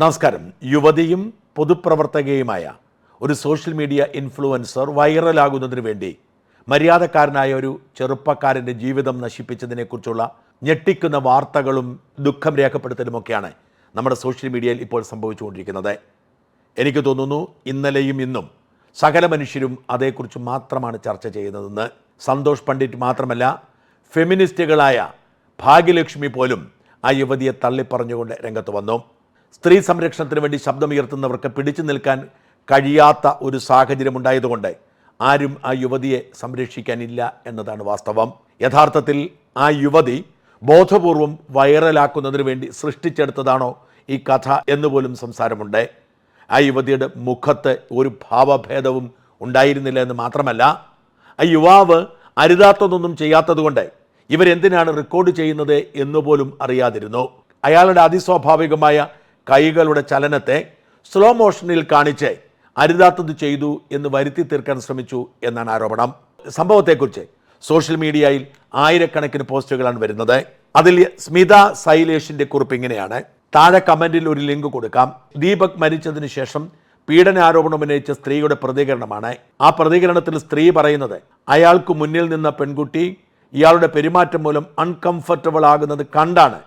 നമസ്കാരം. യുവതിയും പൊതുപ്രവർത്തകയുമായ ഒരു സോഷ്യൽ മീഡിയ ഇൻഫ്ലുവൻസർ വൈറലാകുന്നതിന് വേണ്ടി മര്യാദക്കാരനായ ഒരു ചെറുപ്പക്കാരന്റെ ജീവിതം നശിപ്പിച്ചതിനെക്കുറിച്ചുള്ള ഞെട്ടിക്കുന്ന വാർത്തകളും ദുഃഖം രേഖപ്പെടുത്തലുമൊക്കെയാണ് നമ്മുടെ സോഷ്യൽ മീഡിയയിൽ ഇപ്പോൾ സംഭവിച്ചുകൊണ്ടിരിക്കുന്നത്. എനിക്ക് തോന്നുന്നു ഇന്നലെയും ഇന്നും സകല മനുഷ്യരും അതേക്കുറിച്ച് മാത്രമാണ് ചർച്ച ചെയ്യുന്നതെന്ന്. സന്തോഷ് പണ്ഡിറ്റ് മാത്രമല്ല ഫെമിനിസ്റ്റുകളായ ഭാഗ്യലക്ഷ്മി പോലും ആ യുവതിയെ തള്ളിപ്പറഞ്ഞുകൊണ്ട് രംഗത്ത് വന്നു. സ്ത്രീ സംരക്ഷണത്തിന് വേണ്ടി ശബ്ദമുയർത്തുന്നവർക്ക് പിടിച്ചു നിൽക്കാൻ കഴിയാത്ത ഒരു സാഹചര്യം ഉണ്ടായതുകൊണ്ട് ആരും ആ യുവതിയെ സംരക്ഷിക്കാനില്ല എന്നതാണ് വാസ്തവം. യഥാർത്ഥത്തിൽ ആ യുവതി ബോധപൂർവം വൈറലാക്കുന്നതിന് വേണ്ടി സൃഷ്ടിച്ചെടുത്തതാണോ ഈ കഥ എന്നുപോലും സംസാരമുണ്ട്. ആ യുവതിയുടെ മുഖത്ത് ഒരു ഭാവഭേദവും ഉണ്ടായിരുന്നില്ല എന്ന് മാത്രമല്ല ആ യുവാവ് അരുതാത്തതൊന്നും ചെയ്യാത്തതുകൊണ്ട് ഇവരെന്തിനാണ് റെക്കോർഡ് ചെയ്യുന്നത് എന്നുപോലും അറിയാതിരുന്നു. അയാളുടെ അതിസ്വാഭാവികമായ കൈകളുടെ ചലനത്തെ സ്ലോ മോഷനിൽ കാണിച്ച് അരുതാത്തത് ചെയ്തു എന്ന് വരുത്തി തീർക്കാൻ ശ്രമിച്ചു എന്നാണ് ആരോപണം. സംഭവത്തെക്കുറിച്ച് സോഷ്യൽ മീഡിയയിൽ ആയിരക്കണക്കിന് പോസ്റ്റുകളാണ് വരുന്നത്. അതിൽ സ്മിത സൈലേഷിന്റെ കുറിപ്പ് ഇങ്ങനെയാണ്. താഴെ കമന്റിൽ ഒരു ലിങ്ക് കൊടുക്കാം. ദീപക് മരിച്ചതിന് ശേഷം പീഡനാരോപണം ഉന്നയിച്ച സ്ത്രീയുടെ പ്രതികരണമാണ്. ആ പ്രതികരണത്തിൽ സ്ത്രീ പറയുന്നത് അയാൾക്ക് മുന്നിൽ നിന്ന പെൺകുട്ടി ഇയാളുടെ പെരുമാറ്റം മൂലം അൺകംഫർട്ടബിൾ ആകുന്നത് കണ്ടാണ്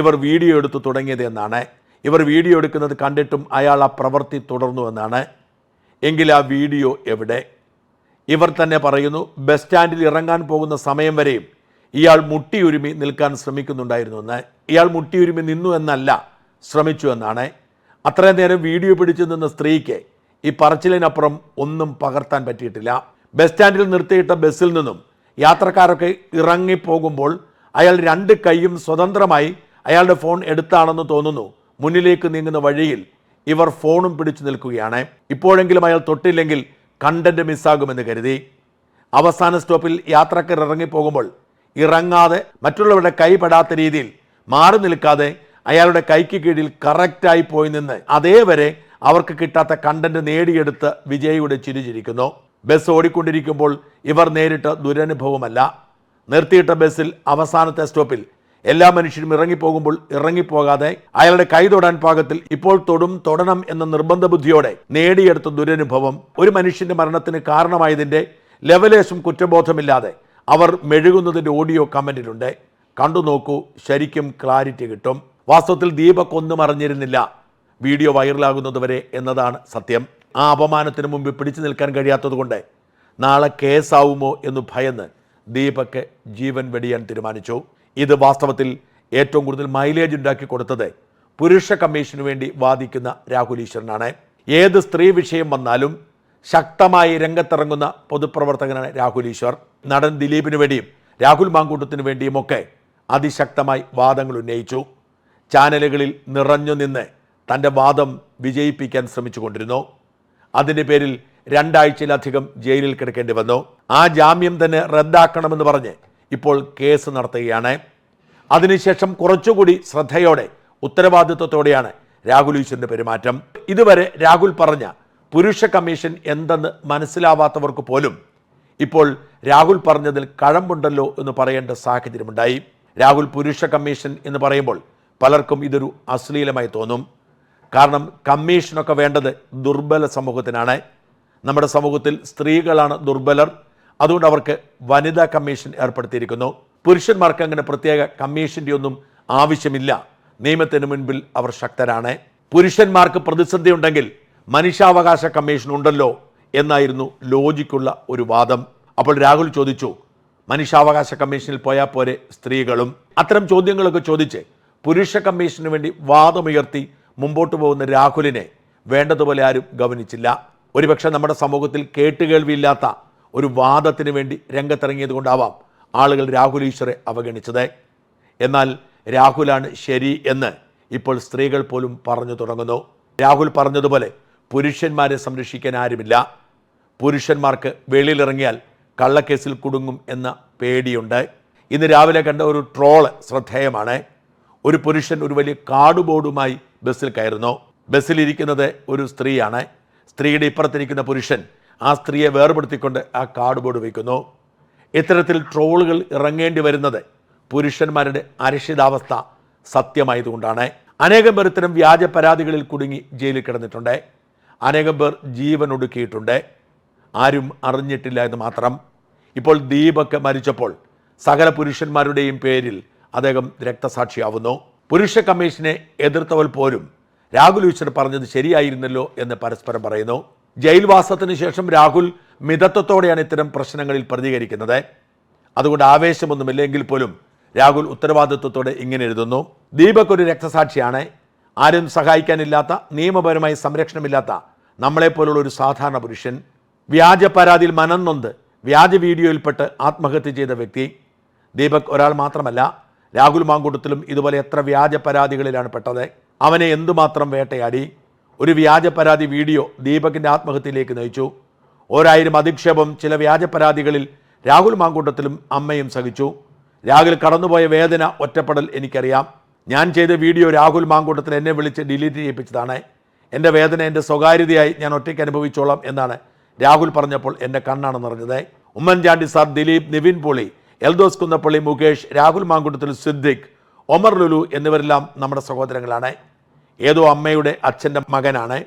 ഇവർ വീഡിയോ എടുത്തു തുടങ്ങിയത് എന്നാണ്. ഇവർ വീഡിയോ എടുക്കുന്നത് കണ്ടിട്ടും അയാൾ ആ പ്രവൃത്തി തുടർന്നു എന്നാണ്. എങ്കിൽ ആ വീഡിയോ എവിടെ? ഇവർ തന്നെ പറയുന്നു ബസ് സ്റ്റാൻഡിൽ ഇറങ്ങാൻ പോകുന്ന സമയം വരെയും ഇയാൾ മുട്ടിയുരുമി നിൽക്കാൻ ശ്രമിക്കുന്നുണ്ടായിരുന്നു എന്ന്. ഇയാൾ മുട്ടിയുരുമി നിന്നു എന്നല്ല ശ്രമിച്ചു എന്നാണ്. അത്രയും നേരം വീഡിയോ പിടിച്ചു നിന്ന സ്ത്രീക്ക് ഈ പറച്ചിലിനപ്പുറം ഒന്നും പകർത്താൻ പറ്റിയിട്ടില്ല. ബസ് സ്റ്റാൻഡിൽ നിർത്തിയിട്ട ബസ്സിൽ നിന്നും യാത്രക്കാരൊക്കെ ഇറങ്ങിപ്പോകുമ്പോൾ അയാൾ രണ്ട് കൈയും സ്വതന്ത്രമായി അയാളുടെ ഫോൺ എടുത്താണെന്ന് തോന്നുന്നു. മുന്നിലേക്ക് നീങ്ങുന്ന വഴിയിൽ ഇവർ ഫോണും പിടിച്ചു നിൽക്കുകയാണ്. ഇപ്പോഴെങ്കിലും അയാൾ തൊട്ടില്ലെങ്കിൽ കണ്ടന്റ് മിസ്സാകുമെന്ന് കരുതി. അവസാന സ്റ്റോപ്പിൽ യാത്രക്കാർ ഇറങ്ങിപ്പോകുമ്പോൾ ഇറങ്ങാതെ മറ്റുള്ളവരുടെ കൈ പെടാത്ത രീതിയിൽ മാറി നിൽക്കാതെ അയാളുടെ കൈക്ക് കീഴിൽ കറക്റ്റായി പോയി നിന്ന് അതേവരെ അവർക്ക് കിട്ടാത്ത കണ്ടന്റ് നേടിയെടുത്ത് വിജയിയുടെ ചിരിച്ചിരിക്കുന്നു. ബസ് ഓടിക്കൊണ്ടിരിക്കുമ്പോൾ ഇവർ നേരിട്ട ദുരനുഭവമല്ല. നിർത്തിയിട്ട ബസ്സിൽ അവസാനത്തെ സ്റ്റോപ്പിൽ എല്ലാ മനുഷ്യരും ഇറങ്ങിപ്പോകുമ്പോൾ ഇറങ്ങിപ്പോകാതെ അയാളുടെ കൈ തൊടാൻ പാകത്തിൽ ഇപ്പോൾ തൊടും തൊടണം എന്ന നിർബന്ധ ബുദ്ധിയോടെ നേടിയെടുത്ത ദുരനുഭവം ഒരു മനുഷ്യന്റെ മരണത്തിന് കാരണമായതിന്റെ ലെവലേശം കുറ്റബോധമില്ലാതെ അവർ മെഴുകുന്നതിന്റെ ഓഡിയോ കമന്റിലുണ്ട്. കണ്ടു നോക്കൂ ശരിക്കും ക്ലാരിറ്റി കിട്ടും. വാസ്തവത്തിൽ ദീപക് ഒന്നും അറിഞ്ഞിരുന്നില്ല. വീഡിയോ വൈറലാകുന്നതുവരെ എന്നതാണ് സത്യം. ആ അപമാനത്തിന് മുമ്പ് പിടിച്ചു നിൽക്കാൻ കഴിയാത്തതുകൊണ്ട് നാളെ കേസാവുമോ എന്ന് ഭയന്ന് ദീപക് ജീവൻ വെടിയാൻ തീരുമാനിച്ചു. ഇത് വാസ്തവത്തിൽ ഏറ്റവും കൂടുതൽ മൈലേജ് ഉണ്ടാക്കി കൊടുത്തത് പുരുഷ കമ്മീഷന് വേണ്ടി വാദിക്കുന്ന രാഹുൽ ഈശ്വരനാണ്. ഏത് സ്ത്രീ വിഷയം വന്നാലും ശക്തമായി രംഗത്തിറങ്ങുന്ന പൊതുപ്രവർത്തകനാണ് രാഹുൽ ഈശ്വർ. നടൻ ദിലീപിന് വേണ്ടിയും രാഹുൽ മാങ്കൂട്ടത്തിന് വേണ്ടിയുമൊക്കെ അതിശക്തമായി വാദങ്ങൾ ഉന്നയിച്ചു. ചാനലുകളിൽ നിറഞ്ഞു നിന്ന് തന്റെ വാദം വിജയിപ്പിക്കാൻ ശ്രമിച്ചുകൊണ്ടിരുന്നു. അതിന്റെ പേരിൽ രണ്ടാഴ്ചയിലധികം ജയിലിൽ കിടക്കേണ്ടി വന്നു. ആ ജാമ്യം തന്നെ റദ്ദാക്കണമെന്ന് പറഞ്ഞ് ഇപ്പോൾ കേസ് നടത്തുകയാണ്. അതിനുശേഷം കുറച്ചുകൂടി ശ്രദ്ധയോടെ ഉത്തരവാദിത്വത്തോടെയാണ് രാഹുൽ ഈശ്വറിന്റെ പെരുമാറ്റം. ഇതുവരെ രാഹുൽ പറഞ്ഞ പുരുഷ കമ്മീഷൻ എന്തെന്ന് മനസ്സിലാവാത്തവർക്ക് പോലും ഇപ്പോൾ രാഹുൽ പറഞ്ഞതിൽ കഴമ്പുണ്ടല്ലോ എന്ന് പറയേണ്ട സാഹചര്യമുണ്ടായി. രാഹുൽ പുരുഷ കമ്മീഷൻ എന്ന് പറയുമ്പോൾ പലർക്കും ഇതൊരു അശ്ലീലമായി തോന്നും. കാരണം കമ്മീഷനൊക്കെ വേണ്ടത് ദുർബല സമൂഹത്തിനാണ്. നമ്മുടെ സമൂഹത്തിൽ സ്ത്രീകളാണ് ദുർബലർ. അതുകൊണ്ട് അവർക്ക് വനിതാ കമ്മീഷൻ ഏർപ്പെടുത്തിയിരിക്കുന്നു. പുരുഷന്മാർക്ക് അങ്ങനെ പ്രത്യേക കമ്മീഷന്റെ ഒന്നും ആവശ്യമില്ല. നിയമത്തിന് മുൻപിൽ അവർ ശക്തരാണ്. പുരുഷന്മാർക്ക് പ്രതിസന്ധി ഉണ്ടെങ്കിൽ മനുഷ്യാവകാശ കമ്മീഷൻ ഉണ്ടല്ലോ എന്നായിരുന്നു ലോജിക്കുള്ള ഒരു വാദം. അപ്പോൾ രാഹുൽ ചോദിച്ചു മനുഷ്യാവകാശ കമ്മീഷനിൽ പോയാൽ പോരെ സ്ത്രീകളും? അത്തരം ചോദ്യങ്ങളൊക്കെ ചോദിച്ച് പുരുഷ കമ്മീഷന് വേണ്ടി വാദമുയർത്തി മുമ്പോട്ട് പോകുന്ന രാഹുലിനെ വേണ്ടതുപോലെ ആരും ഗവനിച്ചില്ല. ഒരുപക്ഷെ നമ്മുടെ സമൂഹത്തിൽ കേട്ടുകേൾവിയില്ലാത്ത ഒരു വാദത്തിന് വേണ്ടി രംഗത്തിറങ്ങിയത് കൊണ്ടാവാം ആളുകൾ രാഹുൽ ഈശ്വറെ അവഗണിച്ചത്. എന്നാൽ രാഹുലാണ് ശരി എന്ന് ഇപ്പോൾ സ്ത്രീകൾ പോലും പറഞ്ഞു തുടങ്ങുന്നു. രാഹുൽ പറഞ്ഞതുപോലെ പുരുഷന്മാരെ സംരക്ഷിക്കാൻ ആരുമില്ല. പുരുഷന്മാർക്ക് വെളിയിലിറങ്ങിയാൽ കള്ളക്കേസിൽ കുടുങ്ങും എന്ന പേടിയുണ്ട്. ഇന്ന് രാവിലെ കണ്ട ഒരു ട്രോൾ ശ്രദ്ധേയമാണ്. ഒരു പുരുഷൻ ഒരു വലിയ കാർഡ്ബോർഡുമായി ബസ്സിൽ കയറുന്നു. ബസ്സിലിരിക്കുന്നത് ഒരു സ്ത്രീയാണ്. സ്ത്രീയുടെ ഇപ്പുറത്തിരിക്കുന്ന പുരുഷൻ ആ സ്ത്രീയെ വേർപെടുത്തിക്കൊണ്ട് ആ കാർഡ്ബോർഡ് വയ്ക്കുന്നു. ഇത്തരത്തിൽ ട്രോളുകൾ ഇറങ്ങേണ്ടി വരുന്നത് പുരുഷന്മാരുടെ അരക്ഷിതാവസ്ഥ സത്യമായതുകൊണ്ടാണ്. അനേകം പേർ ഇത്തരം വ്യാജ പരാതികളിൽ കുടുങ്ങി ജയിലിൽ കിടന്നിട്ടുണ്ട്. അനേകം പേർ ജീവൻ ഒടുക്കിയിട്ടുണ്ട്. ആരും അറിഞ്ഞിട്ടില്ല എന്ന് മാത്രം. ഇപ്പോൾ ദീപക് മരിച്ചപ്പോൾ സകല പുരുഷന്മാരുടെയും പേരിൽ അദ്ദേഹം രക്തസാക്ഷിയാവുന്നു. പുരുഷ കമ്മീഷനെ എതിർത്തവൽ പോലും രാഹുൽ ഈശ്വർ പറഞ്ഞത് ശരിയായിരുന്നല്ലോ എന്ന് പരസ്പരം പറയുന്നു. ജയിൽവാസത്തിന് ശേഷം രാഹുൽ മിതത്വത്തോടെയാണ് ഇത്തരം പ്രശ്നങ്ങളിൽ പ്രതികരിക്കുന്നത്. അതുകൊണ്ട് ആവേശമൊന്നുമില്ലെങ്കിൽ പോലും രാഹുൽ ഉത്തരവാദിത്വത്തോടെ ഇങ്ങനെ എഴുതുന്നു. ദീപക് ഒരു രക്തസാക്ഷിയാണ്. ആരും സഹായിക്കാനില്ലാത്ത നിയമപരമായി സംരക്ഷണമില്ലാത്ത നമ്മളെപ്പോലുള്ള ഒരു സാധാരണ പുരുഷൻ. വ്യാജ പരാതിയിൽ മനംനൊന്ത് വ്യാജ വീഡിയോയിൽപ്പെട്ട് ആത്മഹത്യ ചെയ്ത വ്യക്തി. ദീപക് ഒരാൾ മാത്രമല്ല. രാഹുൽ മാങ്കൂട്ടത്തിലും ഇതുപോലെ എത്ര വ്യാജ പരാതികളിലാണ് പെട്ടത്. അവനെ എന്തുമാത്രം വേട്ടയാടി. ഒരു വ്യാജ പരാതി വീഡിയോ ദീപകിന്റെ ആത്മഹത്യയിലേക്ക് നയിച്ചു. ഓരായിരം അധിക്ഷേപം ചില വ്യാജ പരാതികളിൽ രാഹുൽ മാങ്കൂട്ടത്തിലും അമ്മയും സഹിച്ചു. രാഹുൽ കടന്നുപോയ വേദന ഒറ്റപ്പെടൽ എനിക്കറിയാം. ഞാൻ ചെയ്ത വീഡിയോ രാഹുൽ മാങ്കൂട്ടത്തിൽ എന്നെ വിളിച്ച് ഡിലീറ്റ് ചെയ്യിപ്പിച്ചതാണ്. എന്റെ വേദന എന്റെ സ്വകാര്യതയായി ഞാൻ ഒറ്റയ്ക്ക് അനുഭവിച്ചോളാം എന്നാണ് രാഹുൽ പറഞ്ഞപ്പോൾ എന്റെ കണ്ണാണ് നിറഞ്ഞത്. ഉമ്മൻചാണ്ടി സാർ ദിലീപ് നിവിൻ പോളി എൽദോസ് കുന്നപ്പള്ളി മുകേഷ് രാഹുൽ മാങ്കുട്ടത്തിൽ സിദ്ദിഖ് ഒമർ ലുലു എന്നിവരെല്ലാം നമ്മുടെ സഹോദരങ്ങളാണ്. ഏതോ അമ്മയുടെ അച്ഛന്റെ മകനാണ്.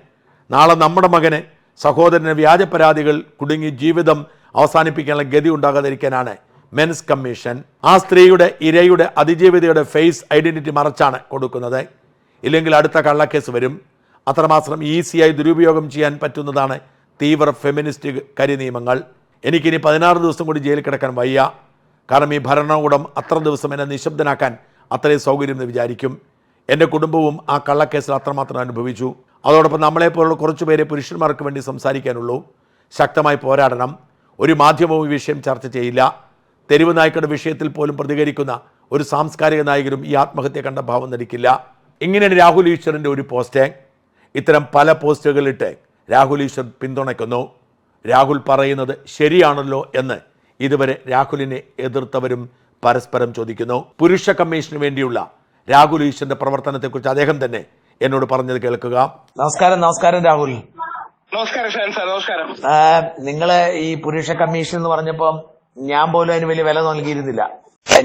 നാളെ നമ്മുടെ മകന് സഹോദരന് വ്യാജ പരാതികൾ കുടുങ്ങി ജീവിതം അവസാനിപ്പിക്കാനുള്ള ഗതി ഉണ്ടാകാതിരിക്കാനാണ് മെൻസ് കമ്മീഷൻ. ആ സ്ത്രീയുടെ ഇരയുടെ അതിജീവിതയുടെ ഫേസ് ഐഡന്റിറ്റി മറച്ചാണ് കൊടുക്കുന്നത്. ഇല്ലെങ്കിൽ അടുത്ത കള്ളക്കേസ് വരും. അത്രമാത്രം ഈസിയായി ദുരുപയോഗം ചെയ്യാൻ പറ്റുന്നതാണ് തീവ്ര ഫെമിനിസ്റ്റ് കരി നിയമങ്ങൾ. എനിക്കിനി പതിനാറ് ദിവസം കൂടി ജയിലിൽ കിടക്കാൻ വയ്യ. കാരണം ഈ ഭരണകൂടം അത്ര ദിവസം എന്നെ നിശബ്ദനാക്കാൻ അത്രയും സൗകര്യം എന്ന് വിചാരിക്കും. എന്റെ കുടുംബവും ആ കള്ളക്കേസിൽ അത്രമാത്രം അനുഭവിച്ചു. അതോടൊപ്പം നമ്മളെപ്പോലുള്ള കുറച്ച് പേരെ പുരുഷന്മാർക്ക് വേണ്ടി സംസാരിക്കാനുള്ളൂ. ശക്തമായി പോരാടണം. ഒരു മാധ്യമവും ഈ വിഷയം ചർച്ച ചെയ്യില്ല. തെരുവ് നായ്ക്കളുടെ വിഷയത്തിൽ പോലും പ്രതികരിക്കുന്ന ഒരു സാംസ്കാരിക നായകരും ഈ ആത്മഹത്യ കണ്ട ഭാവം നടിക്കില്ല. ഇങ്ങനെയാണ് രാഹുൽ ഈശ്വറിന്റെ ഒരു പോസ്റ്റ്. ഇത്തരം പല പോസ്റ്റുകളിട്ട് രാഹുൽ ഈശ്വർ പിന്തുണയ്ക്കുന്നു. രാഹുൽ പറയുന്നത് ശരിയാണല്ലോ എന്ന് ഇതുവരെ രാഹുലിനെ എതിർത്തവരും പരസ്പരം ചോദിക്കുന്നു. പുരുഷ കമ്മീഷന് വേണ്ടിയുള്ള രാഹുൽ ഈശ്വറിന്റെ പ്രവർത്തനത്തെക്കുറിച്ച് അദ്ദേഹം തന്നെ എന്നോട് പറഞ്ഞത് കേൾക്കുക. നമസ്കാരം നമസ്കാരം രാഹുൽ. നമസ്കാരം ഷാൻ സാർ നമസ്കാരം. നിങ്ങൾ ഈ പുരുഷ കമ്മീഷൻ എന്ന് പറഞ്ഞപ്പം ഞാൻ പോലും അതിന് വലിയ വില നൽകിയിരുന്നില്ല.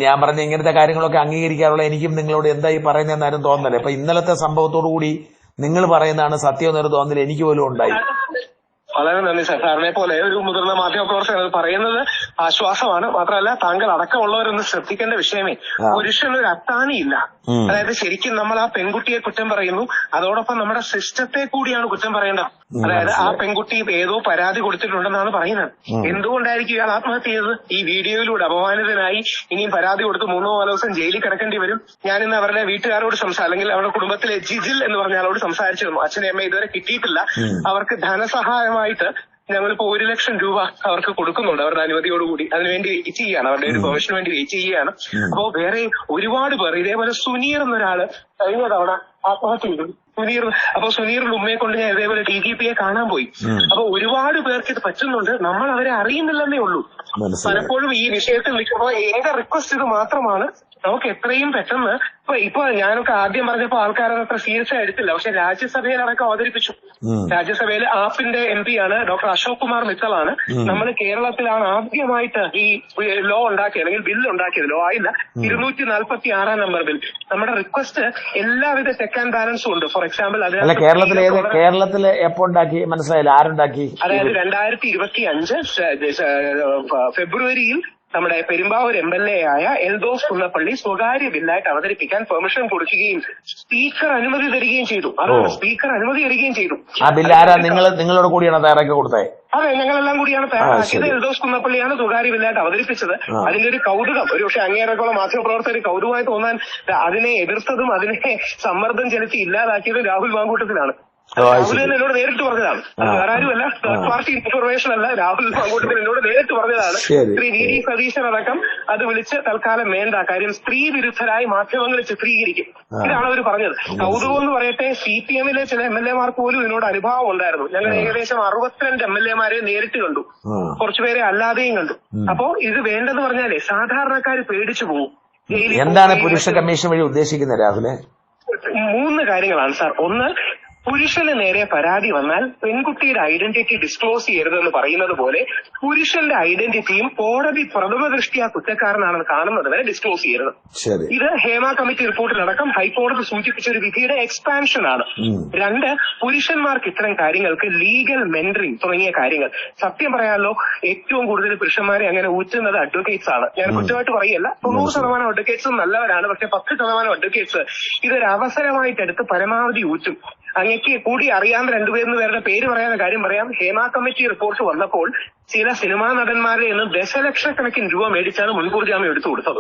ഞാൻ പറഞ്ഞ ഇങ്ങനത്തെ കാര്യങ്ങളൊക്കെ അംഗീകരിക്കാറുള്ള എനിക്കും നിങ്ങളോട് എന്താ ഈ പറയുന്നതെന്നാരും തോന്നല്ലേ അപ്പൊ ഇന്നലത്തെ സംഭവത്തോടു കൂടി നിങ്ങൾ പറയുന്നതാണ് സത്യം എന്നൊരു തോന്നൽ എനിക്ക് പോലും ഉണ്ടായി. വളരെ നന്ദി സാർ സാറിനെ പോലെ ഒരു മുതിർന്ന മാധ്യമ പ്രവർത്തകർ പറയുന്നത് ആശ്വാസമാണ്. മാത്രമല്ല താങ്കൾ അടക്കമുള്ളവരൊന്ന് ശ്രദ്ധിക്കേണ്ട വിഷയമേ. പുരുഷനൊരു അത്താണിയില്ല. അതായത് ശരിക്കും നമ്മൾ ആ പെൺകുട്ടിയെ കുറ്റം പറയുന്നു. അതോടൊപ്പം നമ്മുടെ സിസ്റ്റത്തെ കൂടിയാണ് കുറ്റം പറയേണ്ടത്. അതായത് ആ പെൺകുട്ടി ഏതോ പരാതി കൊടുത്തിട്ടുണ്ടെന്നാണ് പറയുന്നത്. എന്തുകൊണ്ടായിരിക്കും ഇയാൾ ആത്മഹത്യ ചെയ്തത്? ഈ വീഡിയോയിലൂടെ അപമാനിതനായി ഇനിയും പരാതി കൊടുത്ത് മൂന്നോ നാലോ ദിവസം ജയിലിൽ കിടക്കേണ്ടി വരും. ഞാൻ ഇന്ന് അവരുടെ വീട്ടുകാരോട് സംസാരിച്ചു അല്ലെങ്കിൽ അവരുടെ കുടുംബത്തിലെ ജിജിൽ എന്ന് പറഞ്ഞ ആളോട് സംസാരിച്ചിരുന്നു. അച്ഛനെ അമ്മ ഇതുവരെ കിട്ടിയിട്ടില്ല. അവർക്ക് ധനസഹായമായിട്ട് ഞങ്ങളിപ്പോ ഒരു ലക്ഷം രൂപ അവർക്ക് കൊടുക്കുന്നുണ്ട് അവരുടെ അനുമതിയോടുകൂടി അതിനുവേണ്ടി വെയിറ്റ് ചെയ്യാണ്. അവരുടെ ഒരു പെർമിഷന് വേണ്ടി വെയിറ്റ് ചെയ്യുകയാണ് അപ്പോ വേറെ ഒരുപാട് പേർ ഇതേപോലെ സുനീർ എന്നൊരാൾ കഴിഞ്ഞ തവണ ആത്മഹത്യ ചെയ്തു സുനീർ. അപ്പൊ സുനീറിന്റെ ഉമ്മയെ കൊണ്ട് ഞാൻ ഇതേപോലെ ടി ജി പിയെ കാണാൻ പോയി. അപ്പൊ ഒരുപാട് പേർക്ക് ഇത് പറ്റുന്നുണ്ട്. നമ്മൾ അവരെ അറിയുന്നില്ലെന്നേ ഉള്ളൂ. പലപ്പോഴും ഈ വിഷയത്തിൽ നിൽക്കുമ്പോൾ എന്റെ റിക്വസ്റ്റ് ഇത് മാത്രമാണ്. നമുക്ക് എത്രയും പെട്ടെന്ന് ഇപ്പൊ ഇപ്പൊ ഞാനൊക്കെ ആദ്യം പറഞ്ഞപ്പോ ആൾക്കാരൊക്കെ അത്ര സീരിയസ് ആയി എടുത്തില്ല പക്ഷെ രാജ്യസഭയിൽ അടക്കം അവതരിപ്പിച്ചു. രാജ്യസഭയിൽ ആപ്പിന്റെ എം പി ആണ് ഡോക്ടർ അശോക് കുമാർ മിത്തലാണ് നമ്മൾ കേരളത്തിലാണ് ആദ്യമായിട്ട് ഈ ലോ ഉണ്ടാക്കിയത് അല്ലെങ്കിൽ ബില്ല് ഉണ്ടാക്കിയത്. ലോ ആയില്ല. ഇരുന്നൂറ്റി നാൽപ്പത്തി ആറാം നമ്പർ ബിൽ നമ്മുടെ റിക്വസ്റ്റ് എല്ലാവിധ ചെക്ക് ആൻഡ് ബാലൻസും ഉണ്ട് ഫോർ എക്സാമ്പിൾ അല്ല കേരളത്തിൽ ഏത് കേരളത്തിൽ എപ്പോ ഉണ്ടാക്കി മനസ്സിലായില്ല ആരുണ്ടാക്കി? അതായത് രണ്ടായിരത്തി ഇരുപത്തി അഞ്ച് ഫെബ്രുവരിയിൽ നമ്മുടെ പെരുമ്പാവൂർ എം എൽ എ ആയ എൽദോസ് കുന്നപ്പള്ളി സ്വകാര്യ ബില്ലായിട്ട് അവതരിപ്പിക്കാൻ പെർമിഷൻ കൊടുക്കുകയും സ്പീക്കർ അനുമതി തരികയും ചെയ്തു. അതാണ് സ്പീക്കർ അനുമതി തരികയും ചെയ്തു. ആ ബില്ല് ആരാ? നിങ്ങൾ നിങ്ങളോട് കൂടിയാണ് തയ്യാറാക്കി കൊടുത്തത് അതെ ഞങ്ങളെല്ലാം കൂടിയാണ് തയ്യാറാക്കിയത്. എൽദോസ് കുന്നപ്പള്ളിയാണ് സ്വകാര്യ ബില്ലായിട്ട് അവതരിപ്പിച്ചത്. അതിന്റെ ഒരു കൗതുകം. ഒരു പക്ഷെ അങ്ങേറെക്കുള്ള മാധ്യമപ്രവർത്തകർ കൗതുകമായി തോന്നാൻ അതിനെ എതിർത്തതും അതിനെ സമ്മർദ്ദം ചെലുത്തി ഇല്ലാതാക്കിയതും രാഹുൽ മാങ്കൂട്ടത്തിലാണ്. രാഹുൽ തന്നെ എന്നോട് നേരിട്ട് പറഞ്ഞതാണ്. ആരാരും അല്ല തേർഡ് പാർട്ടി ഇൻഫർമേഷൻ അല്ല. രാഹുൽ മാങ്കൂട്ടത്തിൽ എന്നോട് നേരിട്ട് പറഞ്ഞതാണ്. ശരി. വി ഡി സതീശൻ അടക്കം അത് വിളിച്ച് തൽക്കാലം വേണ്ട. കാര്യം സ്ത്രീ വിരുദ്ധരായി മാധ്യമങ്ങൾ ചിത്രീകരിക്കും. ഇതാണ് അവർ പറഞ്ഞത്. കൗതുകം എന്ന് പറയട്ടെ സി പി എമ്മിലെ ചില എം എൽ എമാർക്ക് പോലും ഇതിനോട് അനുഭാവം ഉണ്ടായിരുന്നു. ഞങ്ങൾ ഏകദേശം അറുപത്തിരണ്ട് എം എൽ എമാരെ നേരിട്ട് കണ്ടു. കുറച്ചുപേരെ അല്ലാതെയും കണ്ടു. അപ്പോ ഇത് വേണ്ടെന്ന് പറഞ്ഞാലേ സാധാരണക്കാർ പേടിച്ചു പോകും. എന്താണ് പുരുഷ കമ്മീഷൻ വഴി ഉദ്ദേശിക്കുന്നത് രാഹുലെ? മൂന്ന് കാര്യങ്ങളാണ് സാർ. ഒന്ന് പുരുഷന് നേരെ പരാതി വന്നാൽ പെൺകുട്ടിയുടെ ഐഡന്റിറ്റി ഡിസ്ക്ലോസ് ചെയ്യരുതെന്ന് പറയുന്നത് പോലെ പുരുഷന്റെ ഐഡന്റിറ്റിയും കോടതി പ്രഥമ ദൃഷ്ടിയാ കുറ്റക്കാരനാണെന്ന് കാണുന്നത് വരെ ഡിസ്ക്ലോസ് ചെയ്യരുത്. ഇത് ഹേമ കമ്മിറ്റി റിപ്പോർട്ടിലടക്കം ഹൈക്കോടതി സൂചിപ്പിച്ച ഒരു വിധിയുടെ എക്സ്പാൻഷൻ ആണ്. രണ്ട് പുരുഷന്മാർക്ക് ഇത്തരം കാര്യങ്ങൾക്ക് ലീഗൽ മെന്ററിംഗ് തുടങ്ങിയ കാര്യങ്ങൾ. സത്യം പറയാമല്ലോ ഏറ്റവും കൂടുതൽ പുരുഷന്മാരെ അങ്ങനെ ഊറ്റുന്നത് അഡ്വക്കേറ്റ്സ് ആണ്. ഞാൻ കുറ്റമായിട്ട് പറയല്ല. തൊണ്ണൂറ് ശതമാനം അഡ്വക്കേറ്റ്സും നല്ലവരാണ്. പക്ഷെ പത്ത് ശതമാനം അഡ്വക്കേറ്റ്സ് ഇതൊരു അവസരമായിട്ട് എടുത്ത് പരമാവധി ഊറ്റും. അങ്ങക്ക് കൂടി അറിയാവുന്ന രണ്ടുപേരുന്ന് പേരുടെ പേര് പറയാതെ കാര്യം പറയാം. ഹേമ കമ്മിറ്റി റിപ്പോർട്ട് വന്നപ്പോൾ ചില സിനിമാ നടന്മാരെ നിന്ന് ദശലക്ഷക്കണക്കിന് രൂപ മേടിച്ചാണ് മുൻകൂർ ജാമ്യം എടുത്തു കൊടുത്തത്.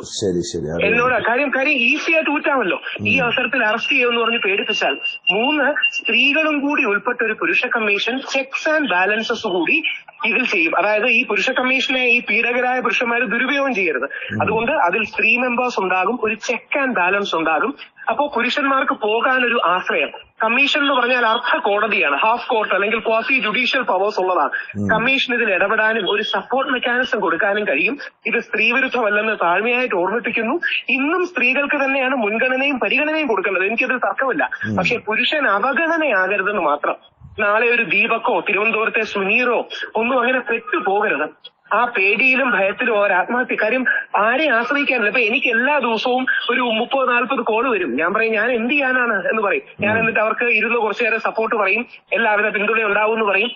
എന്നോട് കാര്യം കാര്യം ഈസി ആയിട്ട് ഊറ്റാമല്ലോ. ഈ അവസരത്തിൽ അറസ്റ്റ് ചെയ്യുമെന്ന് പറഞ്ഞ് പേടിപ്പിച്ചാൽ മൂന്ന് സ്ത്രീകളും കൂടി ഉൾപ്പെട്ട ഒരു പുരുഷ കമ്മീഷൻ ചെക്സ് ആൻഡ് ബാലൻസസ് കൂടി ഇതിൽ ചെയ്യും. അതായത് ഈ പുരുഷ കമ്മീഷനെ ഈ പീഡകരായ പുരുഷന്മാർ ദുരുപയോഗം ചെയ്യരുത്. അതുകൊണ്ട് അതിൽ സ്ത്രീ മെമ്പേഴ്സ് ഉണ്ടാകും ഒരു ചെക്ക് ആൻഡ് ബാലൻസ് ഉണ്ടാകും. അപ്പോ പുരുഷന്മാർക്ക് പോകാനൊരു ആശ്രയം. കമ്മീഷൻ എന്ന് പറഞ്ഞാൽ അർദ്ധ കോടതിയാണ് ഹാഫ് കോർട്ട് അല്ലെങ്കിൽ ക്വാസി ജുഡീഷ്യൽ പവേഴ്സ് ഉള്ളതാണ്. കമ്മീഷൻ ഇതിൽ ഇടപെടാനും ഒരു സപ്പോർട്ട് മെക്കാനിസം കൊടുക്കാനും കഴിയും. ഇത് സ്ത്രീവിരുദ്ധമല്ലെന്ന് താഴ്മയായിട്ട് ഓർമ്മിപ്പിക്കുന്നു. ഇന്നും സ്ത്രീകൾക്ക് തന്നെയാണ് മുൻഗണനയും പരിഗണനയും കൊടുക്കേണ്ടത്. എനിക്കതിൽ തർക്കമില്ല. പക്ഷെ പുരുഷൻ അവഗണനയാകരുതെന്ന് മാത്രം. നാളെ ഒരു ദീപക്കോ തിരുവനന്തപുരത്തെ സുനീറോ ഒന്നും അങ്ങനെ പെട്ടുപോകരുത്. ആ പേടിയിലും ഭയത്തിലും ഓരോ ആത്മഹത്യ കാര്യം ആരെ ആശ്രയിക്കാനില്ല. ഇപ്പൊ എനിക്ക് എല്ലാ ദിവസവും ഒരു മുപ്പത് നാൽപ്പത് കോൾ വരും. ഞാൻ പറയും ഞാൻ എന്ത് ചെയ്യാനാണ്? എന്ന് പറയും. ഞാൻ എന്നിട്ട് അവർക്ക് ഇരുന്ന് കുറച്ചു നേരം സപ്പോർട്ട് പറയും. എല്ലാവരും പിന്തുണ ഉണ്ടാവും എന്ന് പറയും.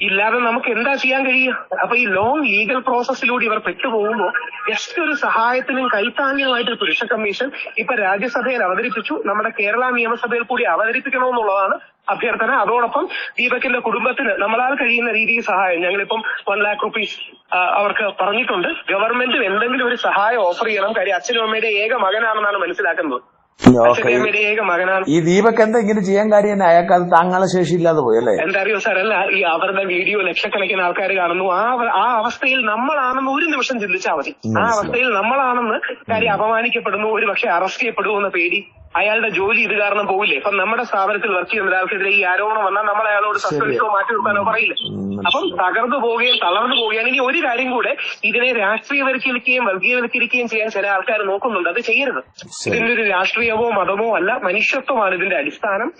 ഇല്ലാതെ നമുക്ക് എന്താ ചെയ്യാൻ കഴിയുക? അപ്പൊ ഈ ലോങ് ലീഗൽ പ്രോസസ്സിലൂടെ ഇവർ പെട്ടുപോകുമ്പോൾ ജസ്റ്റ് ഒരു സഹായത്തിനും കൈത്താങ്ങിനുമായിട്ട് പുരുഷ കമ്മീഷൻ ഇപ്പൊ രാജ്യസഭയിൽ അവതരിപ്പിച്ചു. നമ്മുടെ കേരള നിയമസഭയിൽ കൂടി അവതരിപ്പിക്കണമെന്നുള്ളതാണ് അഭ്യർത്ഥന. അതോടൊപ്പം ദീപകിന്റെ കുടുംബത്തിന് നമ്മളാൽ കഴിയുന്ന രീതിയിൽ സഹായം. ഞങ്ങളിപ്പം വൺ ലാക്ക് റുപ്പീസ് അവർക്ക് പറഞ്ഞിട്ടുണ്ട്. ഗവൺമെന്റും എന്തെങ്കിലും ഒരു സഹായം ഓഫർ ചെയ്യണം. കാര്യം അച്ഛനും അമ്മയുടെ ഏക മകനാണെന്നാണ് മനസ്സിലാക്കുന്നത്. ഓക്കെ ഏക മകനാണ്. ഈ ദീപക് എന്താ ഇങ്ങനെ ചെയ്യാൻ കാര്യം അയാൾക്ക് അത് താങ്ങാനുള്ള ശേഷി ഇല്ലാതെ പോയി അല്ലേ? എന്താ അറിയോ സാർ അല്ല ഈ അവരുടെ വീഡിയോ ലക്ഷക്കണക്കിന് ആൾക്കാർ കാണുന്നു. ആ ആ അവസ്ഥയിൽ നമ്മളാണെന്ന് ഒരു നിമിഷം ചിന്തിച്ചാൽ മതി. ആ അവസ്ഥയിൽ നമ്മളാണെന്ന് കാര്യം അപമാനിക്കപ്പെടുന്നു ഒരു പക്ഷെ അറസ്റ്റ് ചെയ്യപ്പെടുമോ എന്ന പേടി. അയാളുടെ ജോലി ഇത് കാരണം പോകില്ലേ ഇപ്പം നമ്മുടെ സ്ഥാപനത്തിൽ വർക്ക് ചെയ്യുന്ന ഒരാൾക്കെതിരെ ഈ ആരോപണം വന്നാൽ നമ്മൾ അയാളോട് സസ്പെൻഷനോ മാറ്റി നിർത്താനോ പറയില്ല? അപ്പം തകർന്നു പോവുകയും തളർന്നു ഇനി ഒരു കാര്യം കൂടെ ഇതിനെ രാഷ്ട്രീയവൽക്കരിക്കുകയും വർഗീയവൽക്കരിക്കുകയും ചെയ്യാൻ ചില ആൾക്കാർ നോക്കുന്നുണ്ട്. അത് ചെയ്യരുത്. ഇതിന്റെ ഒരു രാഷ്ട്രീയമോ മതമോ അല്ല മനുഷ്യത്വമാണ് ഇതിന്റെ അടിസ്ഥാനം.